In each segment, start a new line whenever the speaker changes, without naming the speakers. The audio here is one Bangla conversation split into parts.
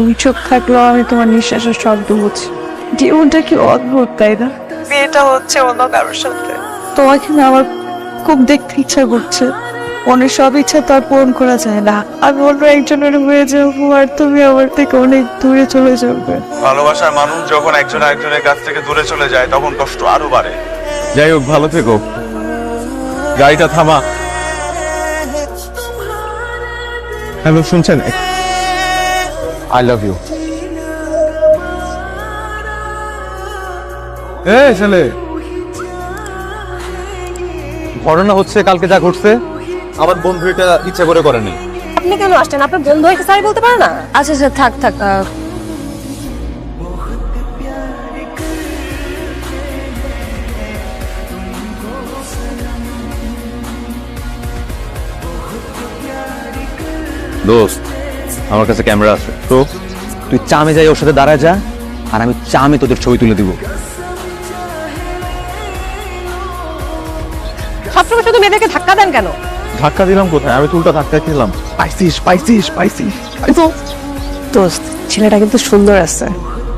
তুমি চুপ থাকলেও আমি তোমার নিঃশ্বাসের শব্দ বুঝি জীবনটা কি অদ্ভুত তাই না? বিয়েটা হচ্ছে অন্য কারোর সাথে। তোমাকে না আমার খুব দেখতে ইচ্ছা করছে। মনের সব ইচ্ছা তো আর পূরণ করা যায় না। আমি অন্য একজনের হয়ে যাব আর তুমি আমার থেকে অনেক দূরে চলে যাবে।
ভালোবাসার মানুষ যখন একজন আরেকজনের কাছ থেকে দূরে চলে যায় তখন কষ্ট আরও বাড়ে। যাই হোক ভালো থেকো। গাড়িটা থামা। হ্যালো শুনছেন? আই লাভ ইউ এ ছেলে। ঘটনা হচ্ছে কালকে যা ঘটছে আমার বন্ধু এটা ইচ্ছা করে করেনি।
আপনি কেন আসছেন? আপনার বন্ধু হয়েছে স্যার বলতে পারে না?
আচ্ছা আচ্ছা থাক থাক আহ,
দোস্ত আমার কাছে ক্যামেরা আছে। তো তুই চামে যাই ওর সাথে দাঁড়ায় যা আর আমি চামে তোদের ছবি তুলে দিব।
সবসময় শুধু মেয়েদেরকে ধাক্কা দেন কেন?
ধাক্কা দিলাম কোথায়? আমি তুলটা ধাক্কা খেলাম। পাইছিস পাইছিস পাইছিস
দোস্ত ছেলেটা কিন্তু সুন্দর আছে।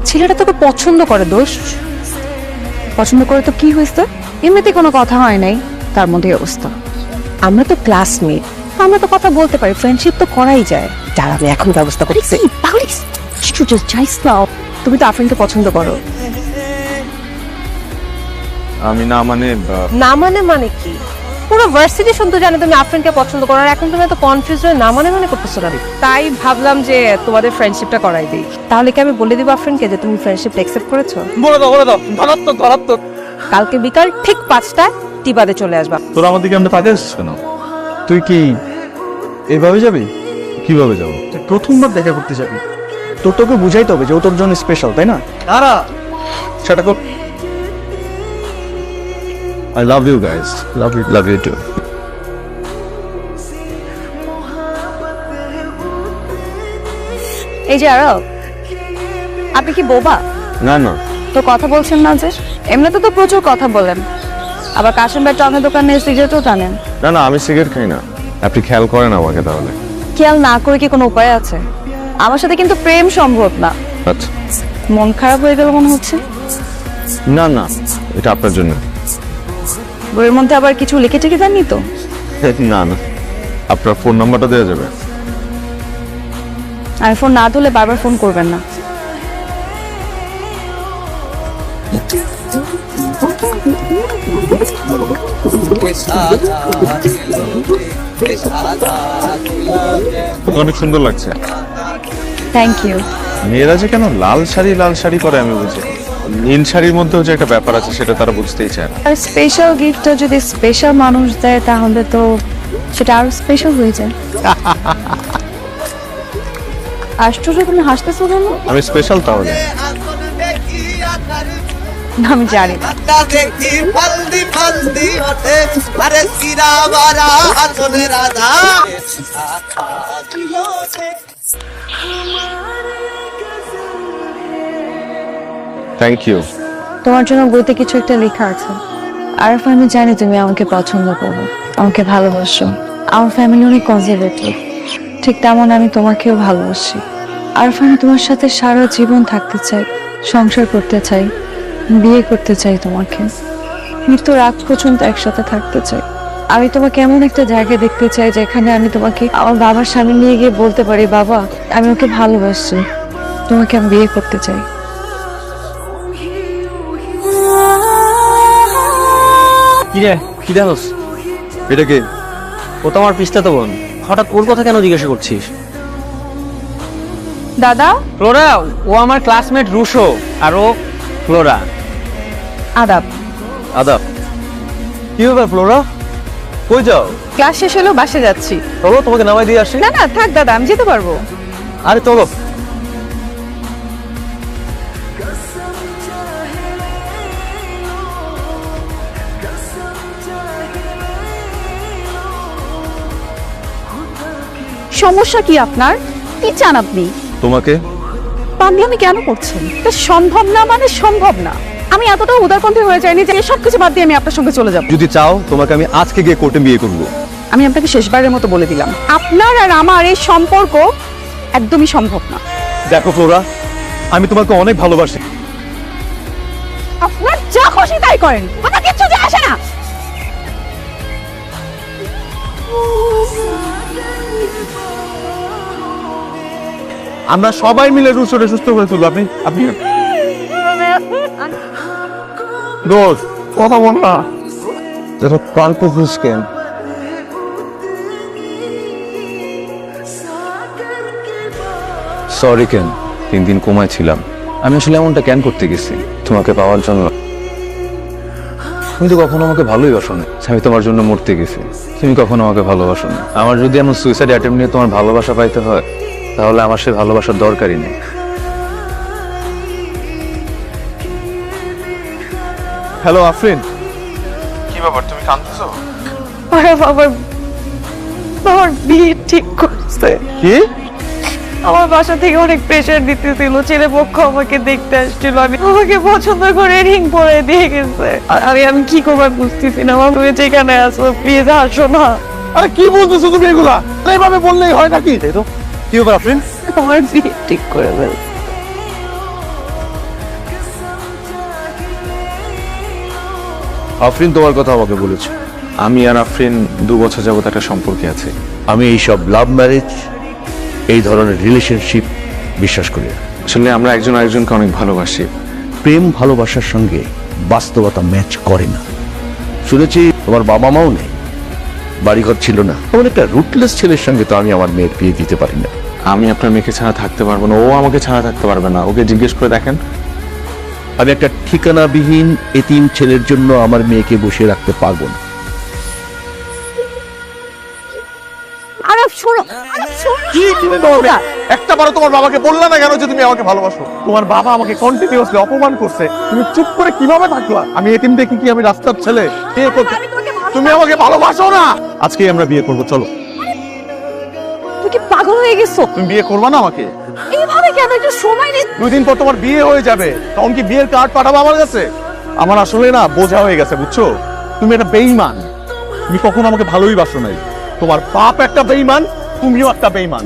ছেলেটা তোকে পছন্দ করে দোষ পছন্দ করে তো কি হয়েছে? এমনিতে কোনো কথা হয় নাই। তার মধ্যে অবস্থা। আমরা তো ক্লাসমেট আমরা তো কথা বলতে পারি ফ্রেন্ডশিপ তো করাই যায়। যার আমি এখন ব্যবস্থা করছি। তুমি তো আফরিনকে পছন্দ করো।
আমি না মানে
না মানে মানে কি? পুরো ভার্সিটি শুনতে জানে তুমি আফরিনকে পছন্দ করো আর এখন তুমি এত কনফিউজ হয়ে না মানে মানে করতেছো না তাই ভাবলাম যে তোমাদের ফ্রেন্ডশিপটা করাই দিই। তাহলে কি আমি বলে দিব আফরিনকে যে তুমি ফ্রেন্ডশিপ অ্যাকসেপ্ট করেছ?
বলে দাও বলে দাও। ধনাত্মক ধনাত্মক
কালকে বিকাল ঠিক পাঁচটায় টিবাদে চলে আসবা।
তোর আমার দিকে আমরা তাকিয়ে আসছিস কেন?
তুই কি এভাবে যাবি?
কীভাবে যাব?
প্রথমবার দেখা করতে যাবি। তোর তোকে বুঝাইতে হবে যে ও তোর জন্য স্পেশাল তাই না? দাঁড়া।
সেটা কর। I love you guys love you love you too
এই যে আরব আপনি কি বোবা?
না না।
তো কথা বলছেন না যে? এমনিতে তো প্রচুর কথা বলেন। আবার কাশেম ভাই টনের দোকানে সিগারেটও টানেন।
না না আমি সিগারেট খাই না। আপনি খেয়াল করেন আমাকে তাহলে।
খেয়াল না করে কি কোনো উপায় আছে? আমার সাথে কিন্তু প্রেম সম্ভব না।
আচ্ছা।
মন খারাপ হয়ে গেল মনে হচ্ছে?
না না এটা আপনার জন্য।
বইয়ের মধ্যে আবার কিছু লিখে টেকে দেননি তো?
না না। আপনার ফোন নাম্বারটা দেওয়া যাবে।
আমি ফোন না তুলে বারবার ফোন করবেন না।
অনেক সুন্দর লাগছে।
থ্যাংক ইউ
মেয়েরা যে কেন লাল শাড়ি লাল শাড়ি পরে আমি বুঝি। নীল শাড়ির মধ্যেও যে একটা ব্যাপার আছে সেটা তারা বুঝতেই চায় না।
আর স্পেশাল গিফটটা যদি স্পেশাল মানুষ দেয় তাহলে তো সেটা আরও স্পেশাল হয়ে যায়। আশ্চর্য তুমি হাসতেছো কেন?
আমি স্পেশাল তাহলে।
আমি জানি
দেখি ফালদি ফালদি ওঠে আরে সিরা মারা আসলে রাধা।
থ্যাংক ইউ
তোমার জন্য বইতে কিছু একটা লেখা আছে। আর আমি জানি তুমি আমাকে পছন্দ করো আমাকে ভালোবাসো। আমার ফ্যামিলি অনেক কনজারভেটিভ ঠিক তেমন আমি তোমাকেও ভালোবাসি। আর আমি তোমার সাথে সারা জীবন থাকতে চাই সংসার করতে চাই। বিয়ে করতে চাই তোমাকে। মৃত্যুর আগ পর্যন্ত একসাথে থাকতে চাই। আমি তোমাকে এমন একটা জায়গায় দেখতে চাই যেখানে আমি তোমাকে আমার বাবার সামনে নিয়ে গিয়ে বলতে পারি বাবা আমি ওকে ভালোবাসি। তোমাকে আমি বিয়ে করতে চাই।
কি রে কি দেখোস?
এটা কি?
ও তো আমার পিস্তা তো বোন। হঠাৎ ওর কথা কেন জিজ্ঞাসা করছিস?
দাদা?
ও আমার ক্লাসমেট রুশো আর ও ফ্লোরা
আদাব।
আদাব। কি ব্যাপার ফ্লোরা কই যাও?
ক্লাস শেষ হলেও বাসে যাচ্ছি।
চলো তোমাকে নামাই দিয়ে আসি।
না না থাক দাদা আমি যেতে পারব।
আরে চলো।
সমস্যা কি আপনার? কি চান আপনি?
তোমাকে?
পাগলামি কেন করছেন? এটা সম্ভব না মানে সম্ভব না। আমি এতটা উদারপন্থী হয়ে যাইনি যে সব কিছু বাদ দিয়ে আমি আপনার সঙ্গে চলে যাব।
যদি চাও তোমাকে আমি আজকে গিয়ে কোর্টে বিয়ে করব।
আমি আপনাকে শেষবারের মতো বলে দিলাম। আপনার আর আমার এই সম্পর্ক একদমই সম্ভব না।
দেখো ফ্লোরা আমি তোমাকে অনেক ভালোবাসি।
আপনার যা খুশি তাই করেন। আমার কিচ্ছু যায় আসে না।
আমরা সবাই মিলে রুশোরে সুস্থ করে তুলবো। আপনি আপনি দোস্ত কথা বল না।
যেটা প্রাণ প্রফুস কেন?
সরি কেন তিন দিন কোমায় ছিলাম। আমি আসলে এমনটা কেন করতে গেছি? তোমাকে পাওয়ার জন্য তুমি তো কখনো আমাকে ভালোই বাসো না। আমি তোমার জন্য মরতে গেছি। তুমি কখনো আমাকে ভালোবাসো না। আমার যদি এমন সুইসাইড অ্যাটেম্প নিয়ে তোমার ভালোবাসা পাইতে হয় তাহলে আমার সে ভালোবাসার দরকারই নেই।
হ্যালো আফরিন। কি ব্যাপার তুমি কাঁদতেছো?
আরে বাবার বাবার বিয়ে ঠিক করছে।
কি?
আমার বাসা থেকে অনেক প্রেশার দিতেছিল ছেলে পক্ষ আমাকে দেখতে আসছিল আমি আমাকে পছন্দ করে রিং পরে দিয়ে গেছে। আর আমি আমি কি করবার বুঝতেছি না আমার তুমি যেখানে আসো প্লিজ আসো না।
আরে কি বলতেছো তুমি এগুলা? এইভাবে বললেই হয় নাকি? তাই তো ব্যাপার আফরিন?
আমার বিয়ে ঠিক করে দেবে
আফরিন তোমার কথা আমাকে বলেছে। আমি আর আফরিন দু বছর যাবত একটা সম্পর্কে আছে।
আমি এইসব লাভ ম্যারেজ এই ধরনের রিলেশনশিপ বিশ্বাস করি না।
আসলে আমরা একজন আরেকজনকে অনেক ভালোবাসি।
প্রেম ভালোবাসার সঙ্গে বাস্তবতা ম্যাচ করে না। শুনেছি তোমার বাবা মাও নেই। বাড়িঘর ছিল না। এমন একটা রুটলেস ছেলের সঙ্গে তো আমি আমার মেয়ের বিয়ে দিতে পারি না।
আমি আপনার মেয়েকে ছাড়া থাকতে পারব না। ও আমাকে ছাড়া থাকতে পারবে না। ওকে জিজ্ঞেস করে দেখেন।
আমি একটা ঠিকানাবিহীন এতিম ছেলের জন্য আমার মেয়েকে বসিয়ে রাখতে পারব না।
আরব শোনো আরব শোনো।
কি তুমি বলবে একটা বারো তোমার বাবাকে বললা না কেন যে তুমি আমাকে ভালোবাসো? তোমার বাবা আমাকে কন্টিনিউয়াসলি অপমান করছে। তুমি চুপ করে কীভাবে থাকলা? আমি এতিম দেখি কি আমি রাস্তার ছেলে? তুমি আমাকে ভালোবাসো না! আজকেই আমরা বিয়ে করব চলো।
হয়ে গেছো?
তুমি বিয়ে করবা না আমাকে?
এইভাবে কেন? একটু সময় নে
দুই দিন পর তোমার বিয়ে হয়ে যাবে। তখন কি বিয়ের কার্ড পাঠাবো আমার কাছে? আমার আসলে না বোঝা হয়ে গেছে বুঝছ? তুমি একটা বেইমান তুমি কখনো আমাকে ভালোই বাসো নাই। তোমার বাপ একটা বেইমান তুমিও একটা বেইমান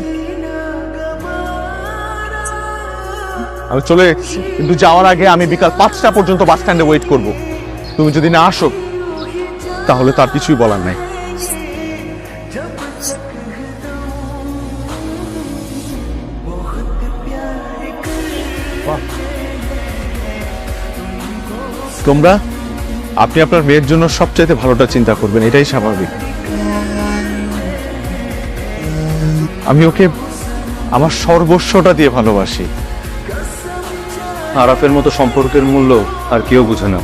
আমি চলে এসেছি। কিন্তু যাওয়ার আগে আমি বিকাল পাঁচটা পর্যন্ত বাস স্ট্যান্ডে ওয়েট করব। তুমি যদি না আসো তাহলে তার কিছুই বলার নাই। তোমরা আপনি আপনার মেয়ের জন্য সবচাইতে ভালোটা চিন্তা করবেন এটাই স্বাভাবিক। আমি ওকে আমার সর্বস্বটা দিয়ে ভালোবাসি।
আরাফের মতো সম্পর্কের মূল্য আর কেউ বুঝে না।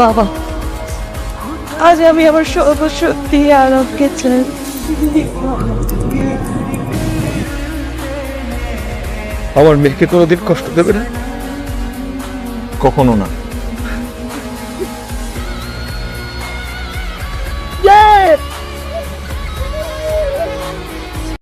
বাবা আজ আমি আমার সর্বস্ব দিয়ে আরবকে চাই
আমার মেয়েকে কোনোদিন কষ্ট দেবে না? কখনো না